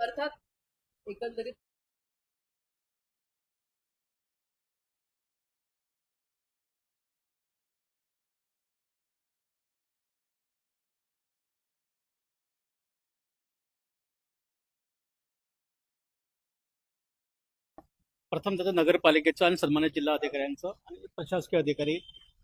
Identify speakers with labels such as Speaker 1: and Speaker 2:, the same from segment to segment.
Speaker 1: अर्थात एकंदरीत
Speaker 2: प्रथम त्याचं नगरपालिकेचं आणि सन्मानित जिल्हा अधिकाऱ्यांचं आणि प्रशासकीय अधिकारी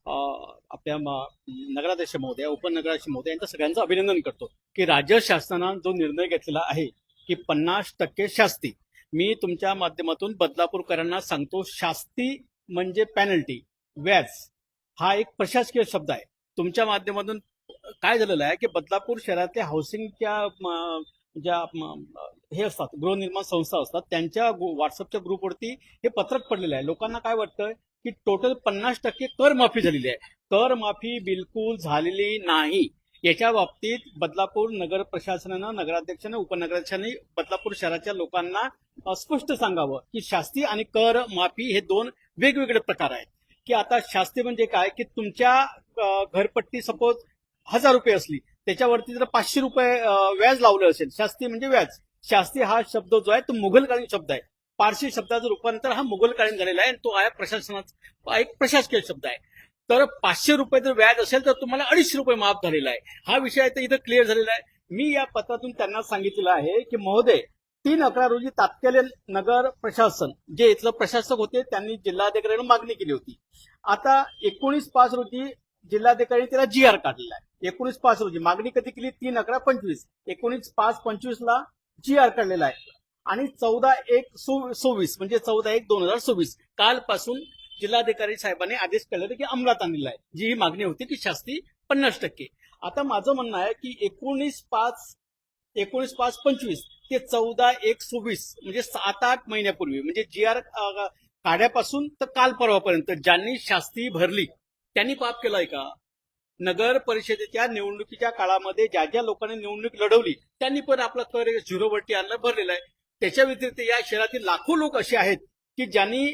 Speaker 2: आपल्या नगराध्यक्ष महोदय उपनगराध्यक्ष महोदय यांचं सगळ्यांचं अभिनंदन करतो की राज्य शासनानं जो निर्णय घेतलेला आहे की पन्नास टक्के शास्ती. मी तुमच्या माध्यमातून बदलापूरकरांना सांगतो शास्ती म्हणजे पॅनल्टी व्याज. हा एक प्रशासकीय शब्द आहे. तुमच्या माध्यमातून काय झालेलं आहे की बदलापूर शहरातल्या हाऊसिंगच्या ज्या हे असतात गृहनिर्माण संस्था असतात त्यांच्या व्हॉट्सअपच्या ग्रुपवरती हे पत्रक पडलेलं आहे. लोकांना काय वाटतं की टोटल पन्नास टक्के कर माफी झालेली आहे. कर माफी बिलकुल झालेली नाही. याच्या बाबतीत बदलापूर नगर प्रशासनानं नगराध्यक्षानं उपनगराध्यक्षांनी बदलापूर शहराच्या लोकांना स्पष्ट सांगावं की शास्ती आणि कर माफी हे दोन वेगवेगळे प्रकार आहेत. की आता शास्ती म्हणजे काय? की तुमच्या घरपट्टी सपोज हजार रुपये असली त्याच्यावरती जर पाचशे रुपये व्याज लावलं असेल शास्ती म्हणजे व्याज. शास्ती हा शब्द जो आहे तो मुघलकालीन शब्द आहे. पारशी शब्दाचं रूपांतर हा मुघलकालीन झालेला आहे तो आहे प्रशासनाचा एक प्रशासकीय शब्द आहे. तर पाचशे रुपये जर व्याज असेल तर तुम्हाला अडीचशे रुपये माफ झालेला आहे. हा विषय तर इथं क्लिअर झालेला आहे. मी या पत्रातून त्यांना सांगितलेलं आहे की महोदय तीन अकरा रोजी तात्कालीन नगर प्रशासन जे इथलं प्रशासक होते त्यांनी जिल्हाधिकाऱ्यांना मागणी केली होती. आता एकोणीस पाच रोजी जिल्हाधिकारी त्याला जी आर काढलेला आहे. एकोणीस पाच रोजी मागणी कधी केली? तीन अकरा पंचवीस. एकोणीस पाच पंचवीस ला जी आर काढलेला आहे. आणि चौदा एक सव्वीस म्हणजे चौदा एक दोन हजार सव्वीस. कालपासून जिल्हाधिकारी साहेबांनी आदेश केलेला की अंमलात आणलेला आहे. जी ही मागणी होती की शास्ती पन्नास टक्के. आता माझं म्हणणं आहे की एकोणीस पाच एकोणीस पाच पंचवीस ते चौदा एक सव्वीस म्हणजे सात आठ महिन्यापूर्वी म्हणजे जी आर काढ्यापासून तर काल परवापर्यंत ज्यांनी शास्ती भरली त्यांनी पाप केलाय का? नगर परिषदेच्या निवडणुकीच्या काळामध्ये ज्या ज्या लोकांनी निवडणूक लढवली त्यांनी पण आपला कर झिरोवरती आणलं भरलेला आहे. त्याच्या व्यतिरिक्त या शहरातील लाखो लोक असे आहेत की ज्यांनी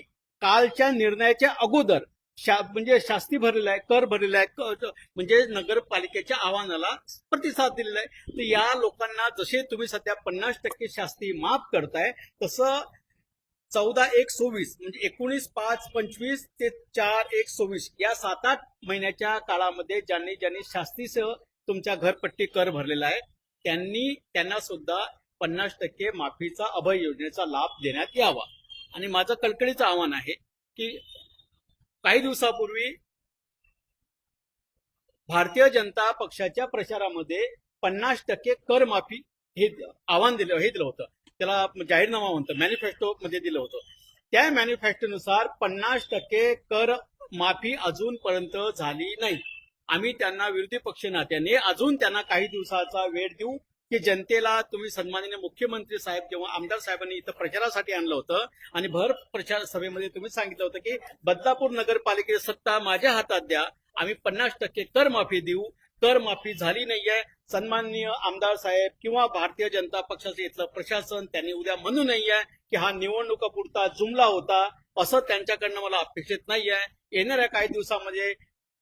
Speaker 2: कालच्या निर्णयाच्या अगोदर शा म्हणजे शास्ती भरलेला आहे कर भरलेला आहे म्हणजे नगरपालिकेच्या आव्हानाला प्रतिसाद दिलेला आहे. तर या लोकांना जसे तुम्ही सध्या पन्नास टक्के शास्ती माफ करताय तसं चौदा एक सव्वीस म्हणजे एकोणीस पाच पंचवीस ते चार एक सव्वीस या सात आठ महिन्याच्या काळामध्ये ज्यांनी ज्यांनी शास्तीसह तुमच्या घरपट्टी कर भरलेला आहे त्यांनी त्यांना सुद्धा पन्नास टक्के माफीचा अभय योजनेचा लाभ देण्यात यावा. आणि माझं कळकळीचं आव्हान आहे की काही दिवसापूर्वी भारतीय जनता पक्षाच्या प्रचारामध्ये पन्नास टक्के कर माफी हे आव्हान दिलं हे दिलं होतं. त्याला जाहीरनामा म्हणतो मॅनिफेस्टो मध्ये दिलं होतं. त्या मॅनिफेस्टोनुसार पन्नास टक्के कर माफी अजूनपर्यंत झाली नाही. आम्ही त्यांना विरोधी पक्ष नात्याने अजून त्यांना काही दिवसाचा वेळ देऊ की जनतेला तुम्ही सन्माननीय मुख्यमंत्री साहेब किंवा आमदार साहेबांनी इथं प्रचारासाठी आणलं होतं. आणि भर प्रचार सभेमध्ये तुम्ही सांगितलं होतं की बदलापूर नगरपालिकेची सत्ता माझ्या हातात द्या. आम्ही पन्नास टक्के कर माफी देऊ. कर माफी झाली नाहीये. सन्माननीय आमदार साहेब किंवा भारतीय जनता पक्षाचं इथलं प्रशासन त्यांनी उद्या म्हणू नाहीये की हा निवडणुकापुरता जुमला होता. असं त्यांच्याकडनं मला अपेक्षित नाहीये. येणाऱ्या काही दिवसामध्ये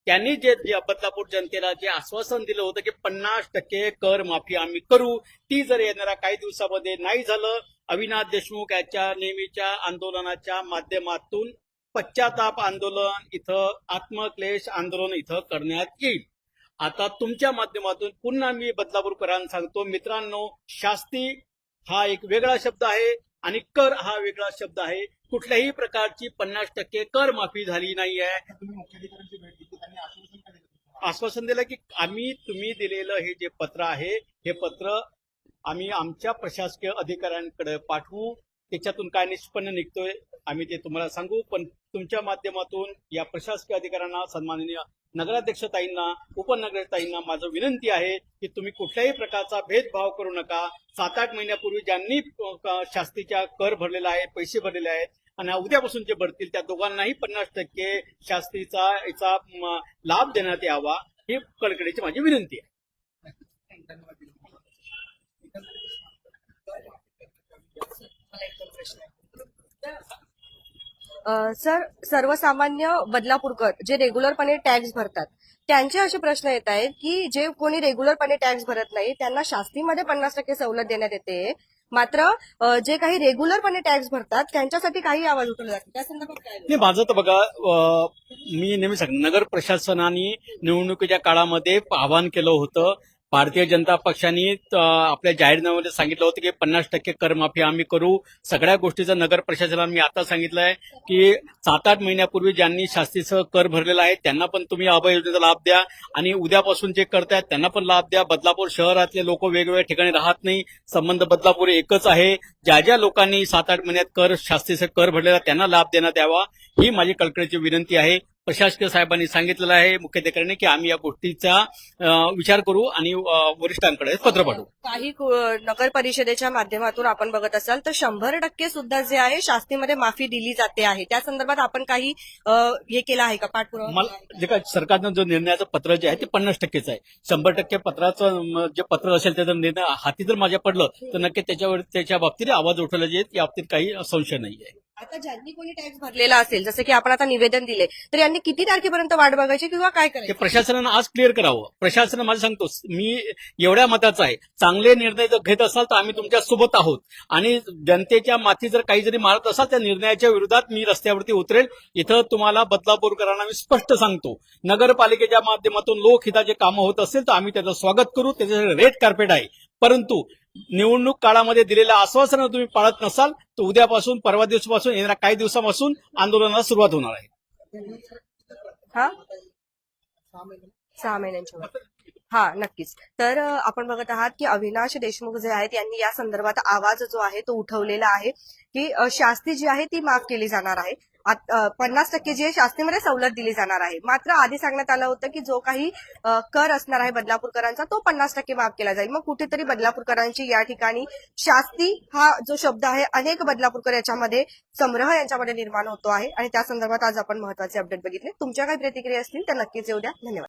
Speaker 2: त्यांनी जे बदलापूर जनतेला जे आश्वासन दिलं होतं की पन्नास टक्के कर माफी आम्ही करू ती जर येणाऱ्या काही दिवसामध्ये नाही झालं अविनाश देशमुख याच्या नेहमीच्या आंदोलनाच्या माध्यमातून पश्चाताप आंदोलन इथं आत्मक्लेश आंदोलन इथं करण्यात येईल. आता तुमच्या माध्यमातून पुन्हा मी बदलापूरकरांना सांगतो मित्रांनो शास्ती हा एक वेगळा शब्द आहे आणि कर हा वेगळा शब्द आहे. कुठल्याही प्रकारची पन्नास टक्के कर माफी झाली नाही आहे
Speaker 3: तुम्ही मुख्याधिकाऱ्यांची भेट घेतली त्यांनी आश्वासन काय दिलं
Speaker 2: आश्वासन दिलं की आम्ही तुम्ही दिलेलं हे जे पत्र आहे हे पत्र आम्ही आमच्या प्रशासकीय अधिकाऱ्यांकडे पाठवू. त्याच्यातून काय निष्पन्न निघतोय आम्ही ते तुम्हाला सांगू. पण तुमच्या माध्यमातून या प्रशासकीय अधिकाऱ्यांना सन्माननीय नगराध्यक्षताईंना उपनगरताईंना माझं विनंती आहे की तुम्ही कुठल्याही प्रकारचा भेदभाव करू नका. सात आठ महिन्यापूर्वी ज्यांनी शास्तीच्या कर भरलेला आहे पैसे भरलेले आहेत आणि उद्यापासून जे भरतील त्या दोघांनाही पन्नास टक्के शास्त्रीचा याचा लाभ देण्यात यावा ही कडकडीची माझी विनंती आहे.
Speaker 4: सर सर्वसामान्य बदलापूरकर जे रेग्युलरपणे टॅक्स भरतात त्यांचे असे प्रश्न येत आहेत की जे कोणी रेग्युलरपणे टॅक्स भरत नाही त्यांना शास्तीमध्ये पन्नास टक्के सवलत देण्यात येते मात्र जे काही रेग्युलरपणे टॅक्स भरतात त्यांच्यासाठी काही आवाज उठवला जातो त्या संदर्भात काय
Speaker 2: नाही माझं तर बघा मी नेहमी सांग नगर प्रशासनाने निवडणुकीच्या काळामध्ये आवाहन केलं होतं भारतीय जनता पक्षाने आपल्या जाहीरनाम्यामध्ये सांगितलं होतं की पन्नास टक्के करमाफी आम्ही करू. सगळ्या गोष्टीचं नगर प्रशासनाने मी आता सांगितलंय की सात आठ महिन्यापूर्वी ज्यांनी शास्तीसह कर भरलेला आहे त्यांना पण तुम्ही अभय योजनेचा लाभ द्या. आणि उद्यापासून जे करतायत त्यांना पण लाभ द्या. बदलापूर शहरातले लोक वेगवेगळ्या ठिकाणी राहत नाही. संबंध बदलापूर एकच आहे. ज्या ज्या लोकांनी सात आठ महिन्यात कर शास्तीसह कर भरलेला त्यांना लाभ देण्यात यावा. ही माझी कळकळीची विनंती आहे. प्रशासकीय साहेबांनी सांगितलेलं आहे मुख्याधिकाऱ्यांनी की आम्ही या गोष्टीचा विचार करू आणि वरिष्ठांकडे पत्र पाठवू.
Speaker 4: काही नगर परिषदेच्या माध्यमातून आपण बघत असाल तर शंभर टक्के सुद्धा जे आहे शास्तीमध्ये माफी दिली जाते आहे. त्या संदर्भात आपण काही हे केलं आहे का? पाठपुरावा का?
Speaker 2: जे सरकारनं जो निर्णयाचं पत्र जे आहे ते पन्नास टक्केच आहे. शंभर टक्के पत्राचं जे पत्र असेल त्याचा निर्णय हाती जर माझ्या पडलं तर नक्की त्याच्यावर त्याच्या बाबतीत आवाज उठवला जाईल या बाबतीत काही संशय नाही आहे
Speaker 4: आता ज्यांनी कोणी टॅक्स भरलेला असेल जसं की आपण आता निवेदन दिले तर यांनी किती तारखेपर्यंत वाट बघायची किंवा काय
Speaker 2: ते
Speaker 4: करायचं
Speaker 2: प्रशासनानं आज क्लिअर करावं. प्रशासन मला सांगतो मी एवढ्या मताचा आहे. चांगले निर्णय जर घेत असाल तर आम्ही तुमच्यासोबत आहोत. आणि जनतेच्या माथी जर काही जरी मारत असाल त्या निर्णयाच्या विरोधात मी रस्त्यावरती उतरेल. इथं तुम्हाला बदलापूरकरांना मी स्पष्ट सांगतो. नगरपालिकेच्या माध्यमातून लोकहिताचे कामं होत असेल तर आम्ही त्याचं स्वागत करू. त्याच्यासाठी रेड कार्पेट आहे. परंतु निवडणूक काळामध्ये दिलेल्या आश्वासनं तुम्ही पाळत नसाल तर उद्यापासून परवा दिवसापासून येणाऱ्या काही दिवसापासून आंदोलनाला सुरुवात होणार आहे.
Speaker 4: हा? सहा महिन्यांच्या हा नक्कीच. तर आपण बघत आहात की अविनाश देशमुख जे आहेत यांनी या संदर्भात आवाज जो आहे तो उठवलेला आहे की शास्ती जी आहे ती माफ केली जाणार आहे. पन्नास टक्के जी आहे शास्तीमध्ये सवलत दिली जाणार आहे. मात्र आधी सांगण्यात आलं होतं की जो काही कर असणार आहे बदलापूरकरांचा तो पन्नास टक्के माफ केला जाईल. मग कुठेतरी बदलापूरकरांची या ठिकाणी शास्ती हा जो शब्द आहे अनेक बदलापूरकर याच्यामध्ये संग्रह यांच्यामध्ये निर्माण होतो आहे. आणि त्या संदर्भात आज आपण महत्त्वाचे अपडेट बघितले. तुमच्या काही प्रतिक्रिया असतील तर नक्कीच येऊ द्या. धन्यवाद.